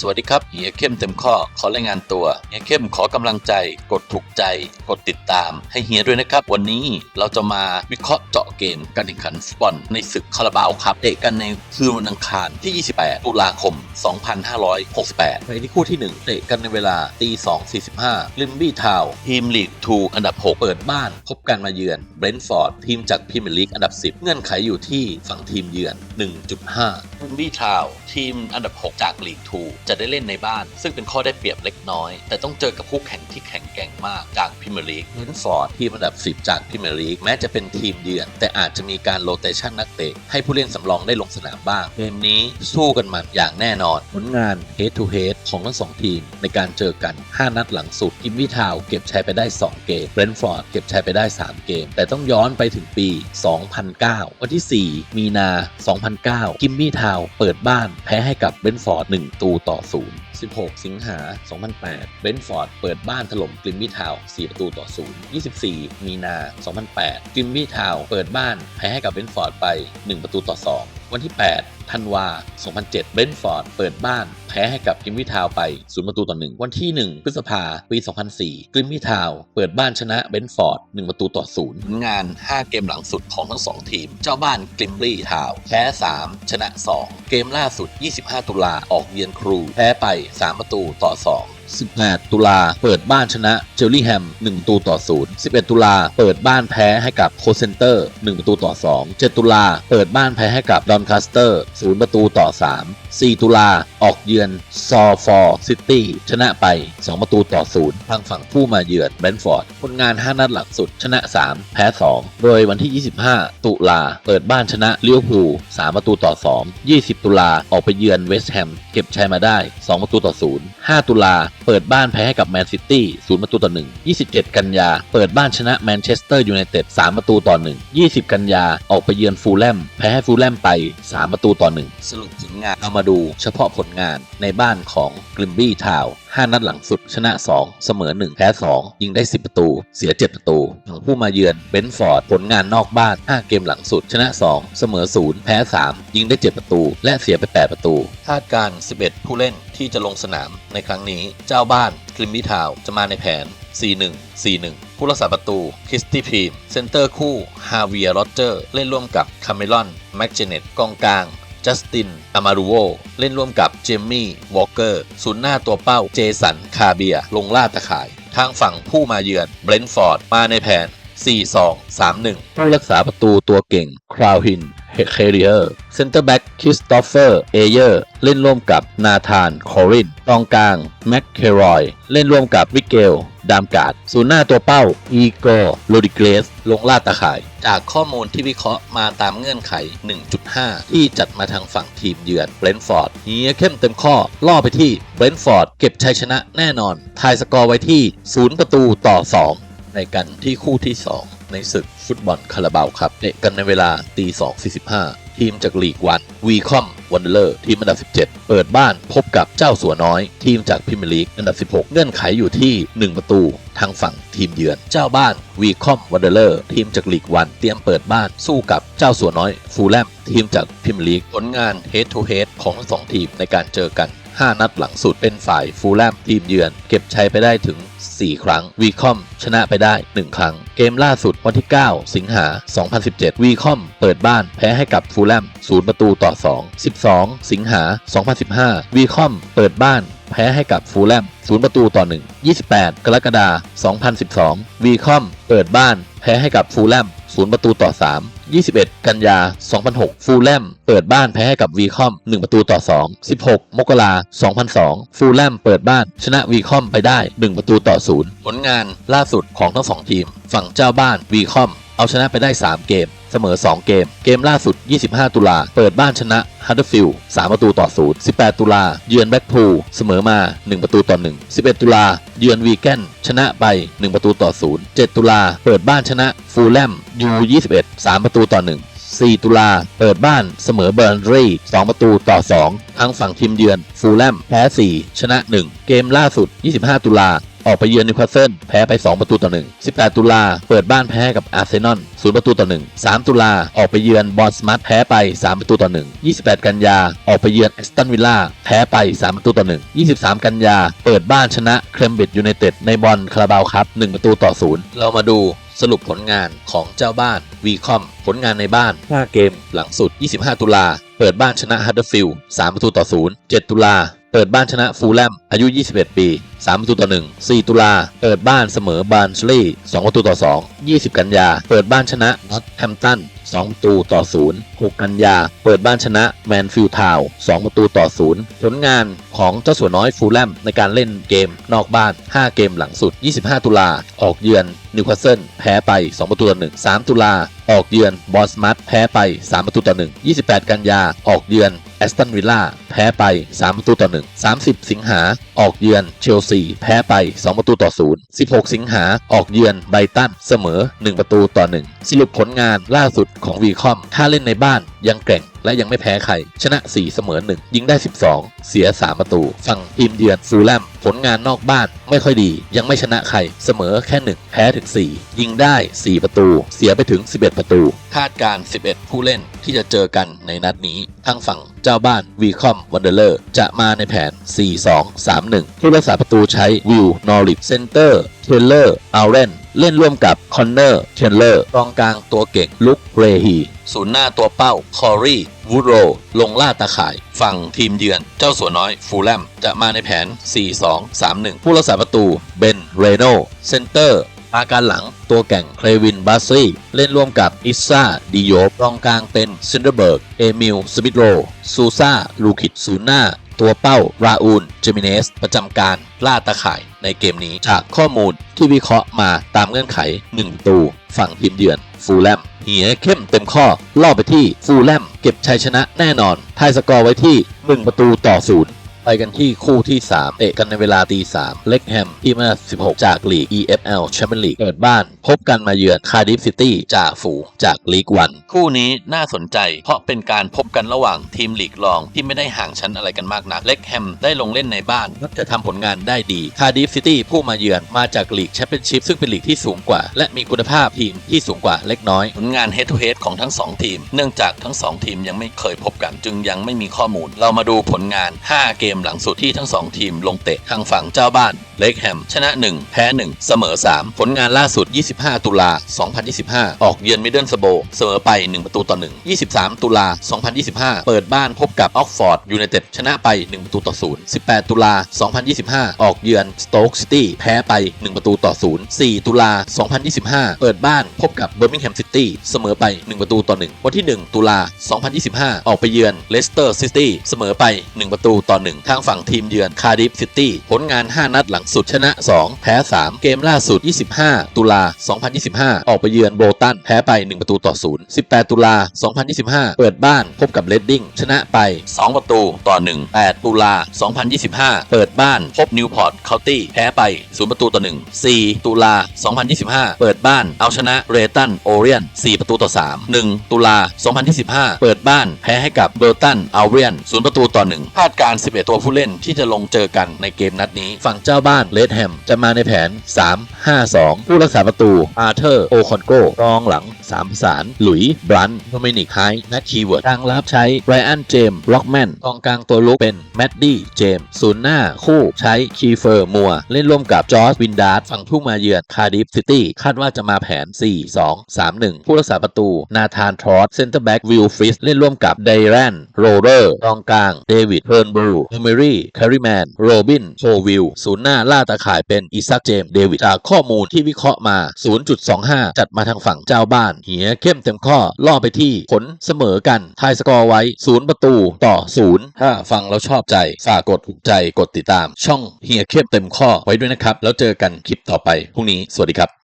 สวัสดีครับเฮียเข้มเต็มข้อขอรายงานตัวเฮียเข้มขอกำลังใจ กดถูกใจ กดติดตาม ให้เฮียด้วยนะครับ วันนี้เราจะมาวิเคราะห์เจาะเกมการแข่งขันฟุตบอลในศึกคาราบาวครับเตะกันในคืนวันอังคารที่ 28 ตุลาคม 2568 ในที่คู่ที่ 1 เตะกันในเวลาตี 2.45 ลิมบี้ทาวทีมลีก2อันดับ 6 เปิดบ้าน พบกันมาเยือนเบรนท์ฟอร์ดทีมจากพรีเมียร์ลีกอันดับ 10 เงื่อนไขอยู่ที่ฝั่งทีมเยือน 1.5ลิมบี้ทาวทีมอันดับ 6 จากลีก2จะได้เล่นในบ้าน ซึ่งเป็นข้อได้เปรียบเล็กน้อย แต่ต้องเจอกับคู่แข่งที่แข็งแกร่งมากจากพรีเมียร์ลีกเบนท์ฟอร์ดทีมอันดับ 10 จากพรีเมียร์ลีกแม้จะเป็นทีมเยือน แต่อาจจะมีการโรเตชันนักเตะให้ผู้เล่นสำรองได้ลงสนามบ้างเกมนี้สู้กันมันอย่างแน่นอน ผลงาน head to head ของทั้งสองทีม ในการเจอกัน 5 นัดหลังสุดกิมมี่ทาวเก็บชัยไปได้ 2 เกมเบรนท์ฟอร์ดเก็บชัยไปได้ 3 เกม แต่ต้องย้อนไปถึงปี 2009 วันที่ 4 มีนา 2009 กิมมี่ทาวเปิดบ้านแพ้ให้กับเบรนท์ฟอร์ด1ตูต่อ่อ 0 16 สิงหา 2008 เบนท์ฟอร์ดเปิดบ้านถล่มกลิมบี้ทาว 4 ประตูต่อ 0 24 มีนา 2008 กลิมบี้ทาว เปิดบ้านแพ้ให้กับเบนท์ฟอร์ดไป 1 ประตูต่อ 2 วันที่ 8ธันวา 2007 เบนท์ฟอร์ด เปิดบ้าน แพ้ให้กับกิมมี่ทาวไป0ประตูต่อ1วันที่ 1 พฤษภาปี 2004กิมมี่ทาว เปิดบ้านชนะเบนท์ฟอร์ด 1 ประตูต่อ0ผลงาน 5 เกมหลังสุดของทั้ง 2 ทีม เจ้าบ้านกิมลี่ทาว แพ้ 3 ชนะ 2 เกมล่าสุด 25 ตุลาออกเยือนครู แพ้ไป 3 ประตูต่อ 2 18 ตุลาเปิดบ้านชนะเจลลี่แฮม 1 ตูต่อ 0 11 ตุลาเปิดบ้านแพ้ให้กับโคเซนเตอร์ 1 ประตูต่อ 2 7 ตุลาเปิดบ้านแพ้ให้กับดอนคาสเตอร์ศูนย์ประตูต่อสาม 4 ตุลาออกเยือนซอฟอร์ซิตี้ชนะไป 2 ประตูต่อ0ทางฝั่งผู้มาเยือนแบรนท์ฟอร์ดผลงาน 5 นัดหลังสุดชนะ 3 แพ้ 2 โดยวันที่ 25 ตุลาเปิดบ้านชนะลิเวอร์พูล3ประตูต่อ 2 20 ตุลาออกไปเยือนเวสต์แฮมเก็บชัยมาได้ 2 ประตูต่อ0 5ตุลาเปิดบ้านแพ้ให้กับแมนซิตี้0ประตูต่อ 1 27 กันยา เปิดบ้านชนะแมนเชสเตอร์ยูไนเต็ด3ประตูต่อ 1 20 กันยาออกไปเยือนฟูลแลมแพ้ให้ฟูลแลมไป 3 ประตูต่อ 1 สรุปผลงานเอามาดูเฉพาะผลงานในบ้านของกริมบี้ทาว5นัดหลังสุด ชนะ 2 เสมอ 1 แพ้ 2 ยิงได้ 10 ประตู เสีย 7 ประตูฝั่งผู้มาเยือนเบนฟอร์ด ผลงานนอกบ้าน 5 เกมหลังสุด ชนะ 2 เสมอ 0 แพ้ 3 ยิงได้ 7 ประตู และเสียไป 8 ประตู คาดการณ์11 ผู้เล่นที่จะลงสนามในครั้งนี้ เจ้าบ้านกริมบี้ทาวจะมาในแผน 4-1 4-1 ผู้รักษาประตู คริสตี้พีม เซนเตอร์คู่ ฮาเวียร์โรเจอร์ เล่นร่วมกับ คาเมลอน แม็กเจเนตกองกลาง จัสติน อามารูโว เล่นร่วมกับเจมมี่ วอลเกอร์ ศูนย์หน้าตัวเป้า เจสัน คาเบีย ลงล่าตะข่าย ทางฝั่งผู้มาเยือน เบรนท์ฟอร์ด มาในแผน 4-2-3-1 ผู้รักษาประตูตัวเก่ง คราวฮินเฮเคเรียร์เซนเตอร์แบ็กคริสโตเฟอร์ เอเยอร์ เล่นร่วมกับนาธาน คอรินกองกลาง แม็กเครอย เล่นร่วมกับวิเกล ดามการ์ดศูนย์หน้าตัวเป้า อีโกโรดิเกรส ลงล่าตะข่าย จากข้อมูลที่วิเคราะห์มาตามเงื่อนไข 1.5 ที่จัดมาทางฝั่งทีมเยือนเบรนท์ฟอร์ดเฮียเข้มเต็มข้อ ล่อไปที่เบรนท์ฟอร์ดเก็บชัยชนะแน่นอน ทายสกอร์ไว้ที่ 0 ประตูต่อ 2 ในกันที่คู่ที่ 2 ในศึกฟุตบอลคาราบาวครับเตะกันในเวลาตี2.45 ทีมจากลีกวันวีคอม วันเดอร์ทีมอันดับ 17 เปิดบ้านพบกับเจ้าสัวน้อย ทีมจากพรีเมียร์ลีกอันดับ 16 เงื่อนไขอยู่ที่ 1 ประตูทางฝั่งทีมเยือน เจ้าบ้านวีคอมวันเดอร์ทีมจากลีกวันเตรียมเปิดบ้านสู้กับเจ้าสัวน้อย ฟูลแลมทีมจากพรีเมียร์ลีกผลงานเฮดทูเฮดของทั้งสองทีมในการเจอกัน 5 นัดหลังสุดเป็นฝ่ายฟูลแลมทีมเยือน เก็บชัยไปได้ถึง 4 ครั้ง วีคอมชนะไปได้ 1 ครั้ง เกมล่าสุดวันที่ 9 สิงหา 2017 วีคอมเปิดบ้านแพ้ให้กับฟูลแลม0ประตูต่อ 2 12 สิงหา 2015 วีคอมเปิดบ้านแพ้ให้กับฟูลแลม0ประตูต่อ 1 28 กรกฎาคม 2012 วีคอมเปิดบ้าน แพ้ให้กับฟูลแลมศูนย์ประตูต่อ 3 21 กันยา 2006 ฟูลแลมเปิดบ้านแพ้ให้กับวีคอม 1 ประตูต่อ 2 16 มกรา2002 ฟูลแลมเปิดบ้านชนะวีคอมไปได้ 1 ประตูต่อ 0 ผลงานล่าสุดของทั้งสองทีม ฝั่งเจ้าบ้านวีคอม เอาชนะไปได้ 3 เกม เสมอ 2 เกม เกมล่าสุด 25 ตุลา เปิดบ้านชนะฮัตเตอร์ฟิลด์3ประตูต่อ 0 18 ตุลา เยือนแบ็กพูลเสมอมา 1 ประตูต่อ 1 11 ตุลา เยือนวีแกนชนะไป 1 ประตูต่อ 0 7 ตุลา เปิดบ้านชนะฟูลแลมยู21 3 ประตูต่อ 1 4 ตุลา เปิดบ้านเสมอเบอร์นรี2 ประตูต่อ 2ทางฝั่งทีมเยือน ฟูลแลมแพ้ 4 ชนะ 1 เกมล่าสุด 25 ตุลา ออกไปเยือนนิวคาสเซิลแพ้ไป 2 ประตูต่อ1 18 ตุลา เปิดบ้านแพ้กับอาร์เซนอล0ประตูต่อ1 3 ตุลา ออกไปเยือนบอลสมัตแพ้ไป 3 ประตูต่อ1 28 กันยา ออกไปเยือนแอสตันวิลล่าแพ้ไป 3 ประตูต่อ1 23 กันยา เปิดบ้านชนะเครมบิดยูไนเต็ดในบอลคาราบาวครับ 1 ประตูต่อ 0 เรามาดูสรุปผลงานของเจ้าบ้านวีคอมผลงานในบ้าน 5 เกมหลังสุด 25 ตุลา เปิดบ้านชนะฮัตเดอร์ฟิลด์3ประตูต่อ 0 7 ตุลา เปิดบ้านชนะฟูลแลมอายุ 21 ปี 3 ประตูต่อ 1 4 ตุลา เปิดบ้านเสมอบาร์นสลีย์2ประตูต่อ 2 20 กันยา เปิดบ้านชนะนอตแฮมตัน2 ประตูต่อ 0 6 กันยา เปิดบ้านชนะแมนฟิลด์ทาว2ประตูต่อ 0 ผลงานของเจ้าสัวน้อยฟูลแลมในการเล่นเกมนอกบ้าน 5 เกมหลังสุด 25 ตุลา ออกเยือนนิวคาสเซิลแพ้ไป 2 ประตูต่อ 1 3 ตุลา ออกเยือนบอสมัตแพ้ไป 3 ประตูต่อ 1 28 กันยา ออกเยือน อสตันวิลล่าแพ้ไป 3 ประตูต่อ 1 30 สิงหาออกเยือนเชลซีแพ้ไป 2 ประตูต่อ 0 16 สิงหาออกเยือนไบรตันเสมอ 1 ประตูต่อ 1 สรุปผลงานล่าสุดของวีคอมถ้าเล่นในบ้านยังแกร่งและยังไม่แพ้ใครชนะ 4 เสมอ 1 ยิงได้ 12เสีย 3 ประตู ฝั่งทีมเยือนฟูลแลมผลงานนอกบ้านไม่ค่อยดี ยังไม่ชนะใคร เสมอแค่ 1 แพ้ถึง 4 ยิงได้ 4 ประตู เสียไปถึง 11 ประตู คาดการ 11 ผู้เล่นที่จะเจอกันในนัดนี้ ทางฝั่งเจ้าบ้านวีคอมวันเดอร์เลอร์จะมาในแผน 4-2-3-1 ผู้รักษาประตูใช้วิลนอริเซนเตอร์เทเลอร์อัลเรนเล่นร่วมกับคอนเนอร์เทเลอร์กองกลางตัวเก่งลุกเรฮีศูนย์หน้าตัวเป้าคอรีวูดโรลงล่าตาข่าย ฝั่งทีมเยือน เจ้าสัวน้อย ฟูลแลม จะมาในแผน 4-2-3-1 ผู้รักษาประตู เบน เรโนเซนเตอร์อาการหลังตัวแก่งเคลวินบาซี่ เล่นร่วมกับอิซ่าดิโยบกองกลางเป็นซินเดอร์เบิร์ก เอมิล สมิธโรซูซาลูคิด ซูน่าตัวเป้าราอูลเจมิเนส ประจำการล่าตาข่ายในเกมนี้ จากข้อมูลที่วิเคราะห์มาตามเงื่อนไข1ประตูฝั่งทีมเยือนฟูลแลมเหียเข้มเต็มข้อ ล่อไปที่ฟูลแลมเก็บชัยชนะแน่นอนทายสกอร์ไว้ที่ 1 ประตูต่อศูนย์ ไปกันที่คู่ที่ 3 เตะกันในเวลาตี3เล็กแฮมที่มา 16 จากลีก EFL Champions League เปิดบ้าน พบกันมาเยือนคาร์ดิฟซิตี้จากฝูงจากลีกวัน คู่นี้น่าสนใจ เพราะเป็นการพบกันระหว่างทีมลีกรองที่ไม่ได้ห่างชั้นอะไรกันมากนัก เล็กแฮมได้ลงเล่นในบ้านมักจะทำผลงานได้ดีคาร์ดิฟซิตี้ผู้มาเยือนมาจากลีกแชมเปี้ยนชิพซึ่งเป็นลีกที่สูงกว่า และมีคุณภาพทีมที่สูงกว่าเล็กน้อย ผลงาน head to head ของทั้ง 2 ทีม เนื่องจากทั้ง 2 ทีมยังไม่เคยพบกัน จึงยังไม่มีข้อมูล เรามาดูผลงาน 5 เกมหลังสุดที่ทั้ง 2 ทีมลงเตะทางฝั่งเจ้าบ้านเล็กแฮมชนะ 1 แพ้ 1 เสมอ 3 ผลงานล่าสุด 25 ตุลา 2025 ออกเยือนมิดเดิลสโบเสมอไป 1 ประตูต่อ 1 23 ตุลา 2025 เปิดบ้านพบกับออกฟอร์ดยูไนเต็ดชนะไป 1 ประตูต่อ 0 18 ตุลา 2025 ออกเยือนสโต๊กซิตี้แพ้ไป 1 ประตูต่อ 0 4 ตุลา 2025 เปิดบ้านพบกับเบอร์มิงแฮมซิตี้เสมอไป 1 ประตูต่อ 1 วันที่ 1 ตุลา 2025 ออกไปเยือนเลสเตอร์ซิตี้เสมอไป 1 ประตูต่อ 1ทางฝั่งทีมเยือนคาร์ดิฟซิตี้ผลงาน 5 นัดหลังสุดชนะ 2 แพ้ 3 เกมล่าสุด 25 ตุลา 2025 ออกไปเยือนโบตัน แพ้ไป 1 ประตูต่อ 0 18 ตุลา 2025 เปิดบ้านพบกับเลดดิ้งชนะไป 2 ประตูต่อ 1 8 ตุลา 2025 เปิดบ้านพบนิวพอร์ตเคาน์ตี้แพ้ไป 0 ประตูต่อ 1 4 ตุลา 2025 เปิดบ้านเอาชนะเรตันโอเรียน 4 ประตูต่อ 3 1 ตุลา 2025 เปิดบ้านแพ้ให้กับเบอร์ตันเอาเรียน 0 ประตูต่อ 1 คาดการ 11ตัวผู้เล่นที่จะลงเจอกันในเกมนัดนี้ ฝั่งเจ้าบ้านเลดแฮมจะมาในแผน 3-5-2 ผู้รักษาประตูอาร์เธอร์โอคอนโกกองหลัง3สานหลุยส์บรันโดมินิกไฮนัทคีเวิร์ดทางรับใช้ไบรอันเจมส์ร็อกแมนกองกลางตัวลุกเป็นแมดดี้เจมส์ศูนย์หน้าคู่ใช้คีเฟอร์มัวเล่นร่วมกับจอร์จวินดาร์ดฝั่งผู้มาเยือนคาร์ดิฟซิตี้คาดว่าจะมาแผน 4-2-3-1 ผู้รักษาประตู นาธานทรอสเซนเตอร์แบ็กวิลฟริสเล่นร่วมกับไดแรนโรเรอร์กองกลางเดวิดเพิร์นบรูเฮเมรี่แคริแมนโรบินโชวิลศูนย์หน้าล่าตาข่ายเป็นอิซักเจมส์เดวิดจากข้อมูลที่วิเคราะห์มา 0.25 จัดมาทางฝั่งเจ้าบ้าน เหียเข้มเต็มข้อล่อไปที่ผลเสมอกันทายสกอร์ไว้ 0 ประตูต่อ 0 ถ้าฟังแล้วชอบใจ ฝากกดถูกใจกดติดตาม ช่องเฮียเข้มเต็มข้อไว้ด้วยนะครับ แล้วเจอกันคลิปต่อไปพรุ่งนี้สวัสดีครับ